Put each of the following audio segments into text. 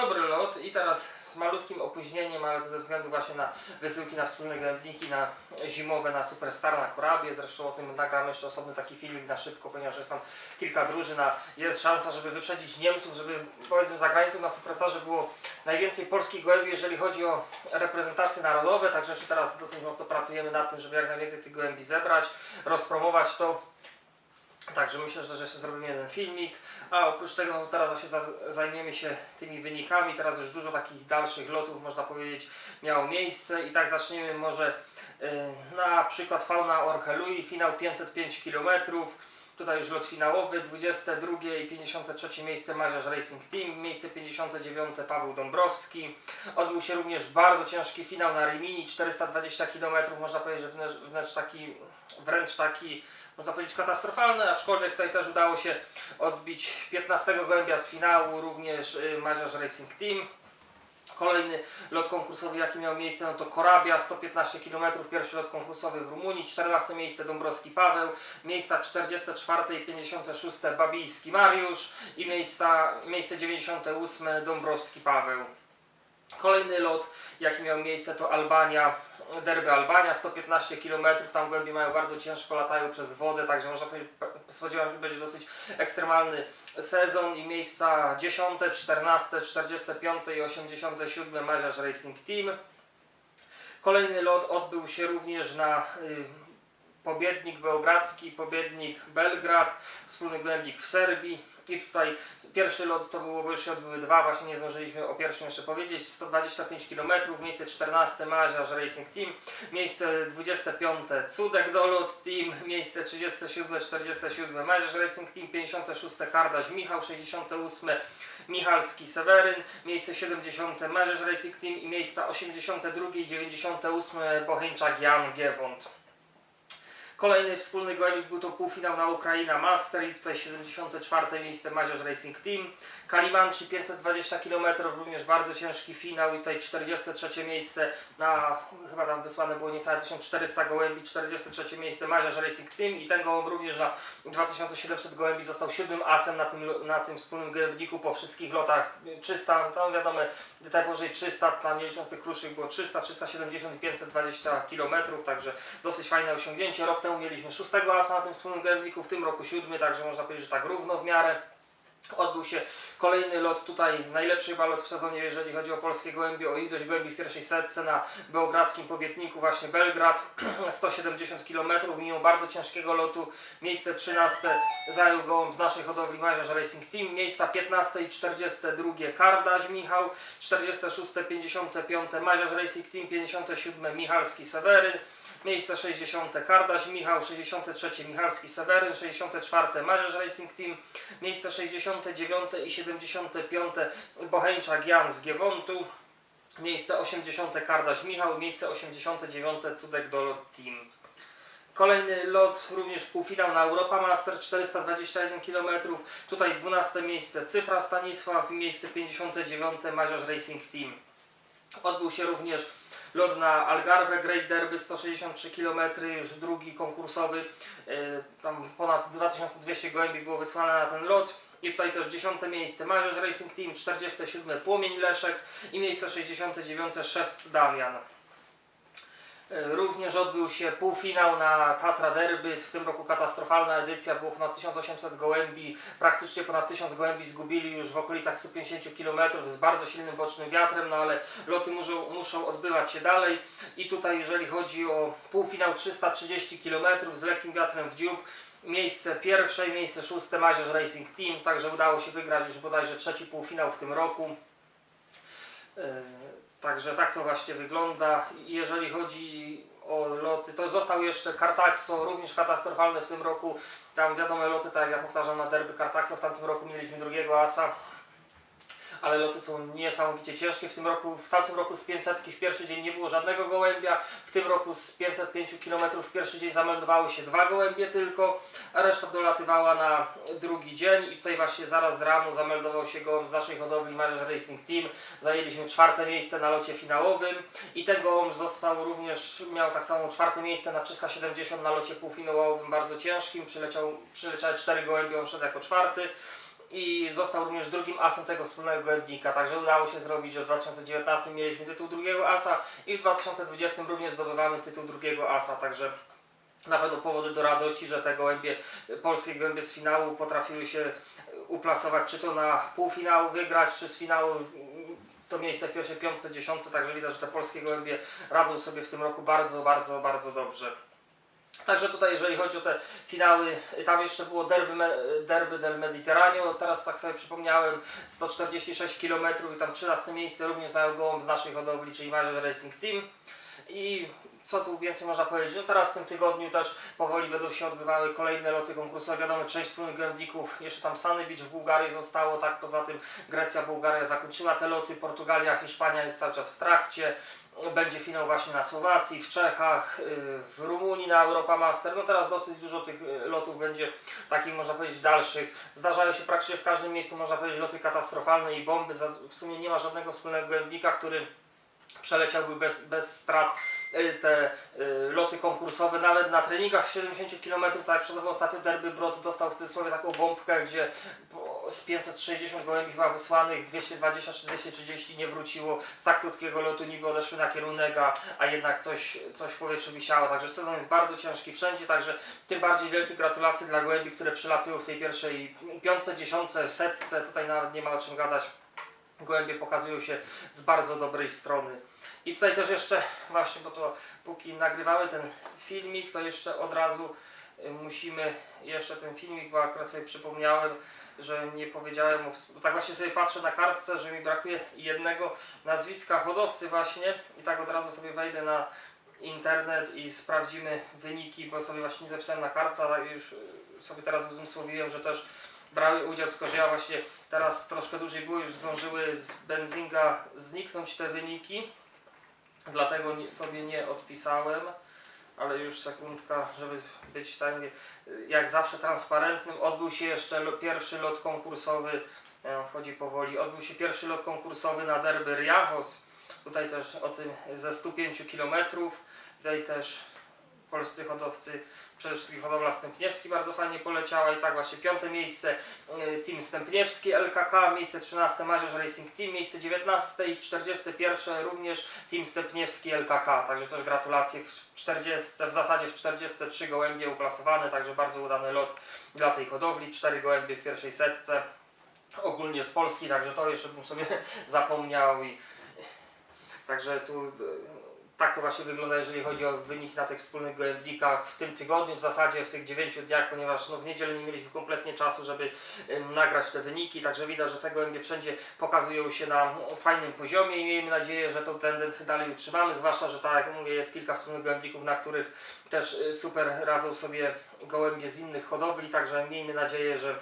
dobry lot i teraz z malutkim opóźnieniem, ale to ze względu właśnie na wysyłki na wspólne gębniki, na zimowe, na Superstar, na Korabie. Zresztą o tym nagram jeszcze osobny taki filmik na szybko, ponieważ jest tam kilka drużyn, a jest szansa, żeby wyprzedzić Niemców, żeby powiedzmy za granicą na Superstarze było najwięcej polskich gołębi, jeżeli chodzi o reprezentacje narodowe, także jeszcze teraz dosyć mocno pracujemy nad tym, żeby jak najwięcej tych gołębi zebrać, rozpromować to. Także myślę, że jeszcze zrobimy jeden filmik, a oprócz tego no, teraz właśnie za, zajmiemy się tymi wynikami. Teraz już dużo takich dalszych lotów, można powiedzieć, miało miejsce i tak zaczniemy może y, na przykład fauna Orchelui, finał 505 km. Tutaj już lot finałowy, 22 i 53 miejsce Maziarz Racing Team, miejsce 59 Paweł Dąbrowski. Odbył się również bardzo ciężki finał na Rimini, 420 km, można powiedzieć, że taki, wręcz taki można powiedzieć katastrofalny, aczkolwiek tutaj też udało się odbić 15 gołębia z finału, również y, Maziarz Racing Team. Kolejny lot konkursowy, jaki miał miejsce, no to Korabia, 115 km, pierwszy lot konkursowy w Rumunii, 14 miejsce Dąbrowski Paweł, miejsca 44 i 56 Babijski Mariusz i miejsca, miejsce 98 Dąbrowski Paweł. Kolejny lot, jaki miał miejsce, to Albania, derby Albania, 115 km, tam głębi mają bardzo ciężko, latają przez wodę, także można powiedzieć, spodziewałem się, że będzie dosyć ekstremalny sezon i miejsca 10, 14, 45 i 87 Maziarz Racing Team. Kolejny lot odbył się również na y, Pobiednik Beogradzki, Pobiednik Belgrad, wspólny głębnik w Serbii. I tutaj pierwszy lot to było, bo już się odbyły dwa, właśnie nie zdążyliśmy o pierwszym jeszcze powiedzieć. 125 km, miejsce 14 Maziarz Racing Team, miejsce 25 Cudek Dolot Team, miejsce 37, 47 Maziarz Racing Team, 56 Kardaś Michał, 68 Michalski Seweryn, miejsce 70 Maziarz Racing Team. I miejsca 82 i 98 Bocheńczak Jan Giewont. Kolejny wspólny gołębik był to półfinał na Ukraina Master i tutaj 74 miejsce Maziarz Racing Team. Kalimanci 520 km, również bardzo ciężki finał i tutaj 43 miejsce na, chyba tam wysłane było niecałe 1400 gołębi, 43 miejsce Maziarz Racing Team i ten gołąb również na 2700 gołębi został siódmym asem na tym, na tym wspólnym gołębniku po wszystkich lotach 300, tam wiadomo, tutaj powyżej 300, tam nie licząc tych kruszych było 300, 370 i 520 km, także dosyć fajne osiągnięcie. Rok temu mieliśmy szóstego asa na tym wspólnym gołębniku, w tym roku siódmy, także można powiedzieć, że tak równo w miarę. Odbył się kolejny lot tutaj, najlepszy chyba lot w sezonie, jeżeli chodzi o polskie gołębie, o ilość gołębi w pierwszej setce na beogradzkim powietniku, właśnie Belgrad, 170 km, mimo bardzo ciężkiego lotu, miejsce 13 zajął gołąb z naszej hodowli Maziarz Racing Team, miejsca 15 i 42 Kardaś Michał, 46, 55 Maziarz Racing Team, 57 Michalski Seweryn, Miejsce 60 Kardaś Michał, 63 Michalski Seweryn, 64 Marzesz Racing Team, miejsce 69 i 75 Bocheńczak Jan z Giewontu, miejsce 80 Kardaś Michał, miejsce 89 Cudek Dolot Team. Kolejny lot, również półfinał na Europa Master, 421 km. Tutaj 12 miejsce Cyfra Stanisław miejsce 59 Maziarz Racing Team. Odbył się również lot na Algarve Great Derby 163 km, już drugi konkursowy. Yy, Tam ponad 2200 gołębi było wysłane na ten lot. I tutaj też 10 miejsce Marzesz Racing Team, 47 Płomień Leszek i miejsce 69 Szewc Damian. Yy, Również odbył się półfinał na Tatra Derby, w tym roku katastrofalna edycja, było ponad 1800 gołębi, praktycznie ponad 1000 gołębi zgubili już w okolicach 150 km z bardzo silnym bocznym wiatrem, no ale loty muszą, muszą odbywać się dalej. I tutaj jeżeli chodzi o półfinał 330 km z lekkim wiatrem w dziób, miejsce pierwsze i miejsce szóste Maziarz Racing Team, także udało się wygrać już bodajże trzeci półfinał w tym roku. Także tak to właśnie wygląda. Jeżeli chodzi o loty, to został jeszcze Cartaxo, również katastrofalny w tym roku. Tam wiadome loty, tak jak ja powtarzam na derby Cartaxo, w tamtym roku mieliśmy drugiego asa. Ale loty są niesamowicie ciężkie. W tym roku, w tamtym roku z 500 w pierwszy dzień nie było żadnego gołębia. W tym roku z 505 km w pierwszy dzień zameldowały się dwa gołębie tylko, a reszta dolatywała na drugi dzień. I tutaj właśnie zaraz z rano zameldował się gołąb z naszej hodowli Marzesz Racing Team. Zajęliśmy czwarte miejsce na locie finałowym i ten gołąb został również, miał tak samo czwarte miejsce na 370 na locie półfinałowym, bardzo ciężkim. Przyleciał, przyleciały cztery gołębie, on szedł jako czwarty. I został również drugim asem tego wspólnego gołębnika, także udało się zrobić, że w 2019 mieliśmy tytuł drugiego asa i w 2020 również zdobywamy tytuł drugiego asa, także na pewno powody do radości, że te gołębie, polskie gołębie z finału potrafiły się uplasować, czy to na półfinał wygrać, czy z finału to miejsce w pierwszej piątce, dziesiątce, także widać, że te polskie gołębie radzą sobie w tym roku bardzo, bardzo, bardzo dobrze. Także tutaj, jeżeli chodzi o te finały, tam jeszcze było derby, derby del Mediterraneo, teraz tak sobie przypomniałem, 146 km i tam 13 miejsce również zajął gołąb z naszej hodowli, czyli Major Racing Team. I co tu więcej można powiedzieć? No teraz w tym tygodniu też powoli będą się odbywały kolejne loty konkursowe. Wiadomo, część wspólnych gołębników, jeszcze tam Sunny Beach w Bułgarii zostało, tak poza tym Grecja, Bułgaria zakończyła te loty, Portugalia, Hiszpania jest cały czas w trakcie. Będzie finał właśnie na Słowacji, w Czechach, w Rumunii na Europa Master. No teraz dosyć dużo tych yy, lotów będzie takich, można powiedzieć, dalszych. Zdarzają się praktycznie w każdym miejscu, można powiedzieć, loty katastrofalne i bomby. W sumie nie ma żadnego wspólnego gołębnika, który przeleciałby bez, bez strat te y, loty konkursowe, nawet na treningach z 70 km, tak jak przed ostatnio Derby Brod dostał w cudzysłowie taką bombkę, gdzie z 560 gołębi chyba wysłanych 220 czy 230 nie wróciło z tak krótkiego lotu, niby odeszły na kierunek, a, a jednak coś, coś w powietrzu wisiało, także sezon jest bardzo ciężki wszędzie, także tym bardziej wielkie gratulacje dla gołębi, które przylatują w tej pierwszej piątce, dziesiątce, setce, tutaj nawet nie ma o czym gadać, gołębie pokazują się z bardzo dobrej strony. I tutaj też jeszcze, właśnie, bo to póki nagrywamy ten filmik, to jeszcze od razu y, musimy jeszcze ten filmik, bo akurat sobie przypomniałem, że nie powiedziałem, o tak właśnie sobie patrzę na kartce, że mi brakuje jednego nazwiska hodowcy właśnie i tak od razu sobie wejdę na internet i sprawdzimy wyniki, bo sobie właśnie nie zapisałem na kartce, ale już y, sobie teraz uzmysłowiłem, że też brały udział, tylko że ja właśnie teraz troszkę dłużej było, już zdążyły z Benzinga zniknąć te wyniki, dlatego sobie nie odpisałem, ale już sekundka, żeby być tak jak zawsze transparentnym. Odbył się jeszcze pierwszy lot konkursowy, e, wchodzi powoli, odbył się pierwszy lot konkursowy na Derby Riachos, tutaj też o tym ze 105 km, tutaj też polscy hodowcy, przede wszystkim hodowla Stępniewski bardzo fajnie poleciała i tak właśnie piąte miejsce y, Team Stępniewski LKK, miejsce 13 Mazierz Racing Team, miejsce 19 i 41 również Team Stępniewski LKK, także też gratulacje w 40, w zasadzie w 43 gołębie uplasowane, także bardzo udany lot dla tej hodowli, 4 gołębie w pierwszej setce, ogólnie z Polski, także to jeszcze bym sobie zapomniał i także tu y, tak to właśnie wygląda, jeżeli chodzi o wyniki na tych wspólnych gołębnikach w tym tygodniu, w zasadzie w tych 9 dniach, ponieważ no, w niedzielę nie mieliśmy kompletnie czasu, żeby nagrać te wyniki, także widać, że te gołębie wszędzie pokazują się na fajnym poziomie i miejmy nadzieję, że tą tendencję dalej utrzymamy, zwłaszcza, że tak jak mówię, jest kilka wspólnych gołębników, na których też y, super radzą sobie gołębie z innych hodowli, także miejmy nadzieję, że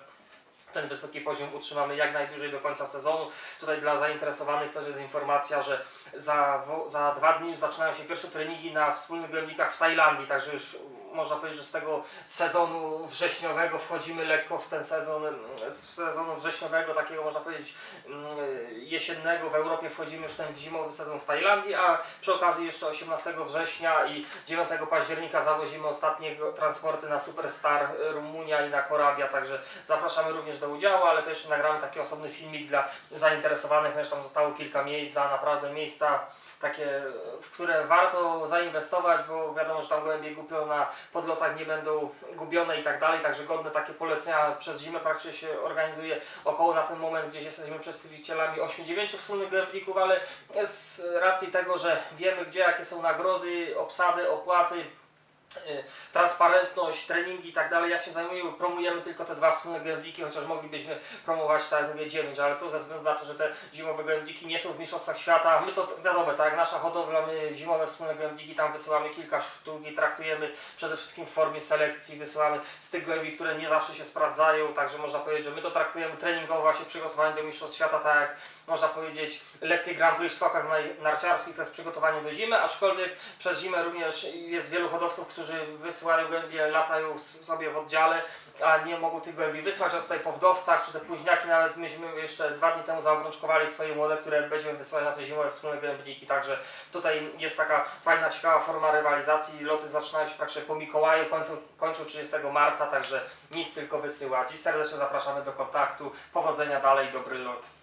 ten wysoki poziom utrzymamy jak najdłużej do końca sezonu. Tutaj dla zainteresowanych też jest informacja, że za, za dwa dni już zaczynają się pierwsze treningi na wspólnych gołębnikach w Tajlandii, także już można powiedzieć, że z tego sezonu wrześniowego wchodzimy lekko w ten sezon, mm, z sezonu wrześniowego, takiego można powiedzieć mm, jesiennego w Europie wchodzimy już ten zimowy sezon w Tajlandii, a przy okazji jeszcze 18 września i 9 października zawozimy ostatnie transporty na Superstar y, Rumunia i na Korabia, także zapraszamy również do udziału, ale to jeszcze nagramy taki osobny filmik dla zainteresowanych, ponieważ tam zostało kilka miejsc, za naprawdę miejsca takie, w które warto zainwestować, bo wiadomo, że tam gołębie gubią na podlotach, nie będą gubione i tak dalej, także godne takie polecenia przez zimę praktycznie się organizuje około na ten moment, gdzieś jesteśmy przedstawicielami 8-9 wspólnych gołębników, ale z racji tego, że wiemy gdzie, jakie są nagrody, obsady, opłaty, transparentność, treningi i tak dalej, jak się zajmujemy, promujemy tylko te dwa wspólne gołębniki, chociaż moglibyśmy promować, tak jak mówię, 9, ale to ze względu na to, że te zimowe gołębniki nie są w mistrzostwach świata, my to wiadomo, tak jak nasza hodowla, my zimowe wspólne gołębniki, tam wysyłamy kilka sztuk i traktujemy przede wszystkim w formie selekcji, wysyłamy z tych gołębi, które nie zawsze się sprawdzają, także można powiedzieć, że my to traktujemy treningowo, właśnie przygotowanie do mistrzostw świata, tak jak można powiedzieć, lekkie Grand Prix w skokach narciarskich to jest przygotowanie do zimy, aczkolwiek przez zimę również jest wielu hodowców, którzy wysyłają gołębie, latają sobie w oddziale, a nie mogą tych gołębi wysłać, a tutaj po wdowcach, czy te późniaki, nawet myśmy jeszcze dwa dni temu zaobrączkowali swoje młode, które będziemy wysyłać na te zimowe wspólne gołębniki, także tutaj jest taka fajna, ciekawa forma rywalizacji, loty zaczynają się praktycznie po Mikołaju, kończą, kończą 30 marca, także nic tylko wysyłać. I serdecznie zapraszamy do kontaktu, powodzenia dalej, dobry lot.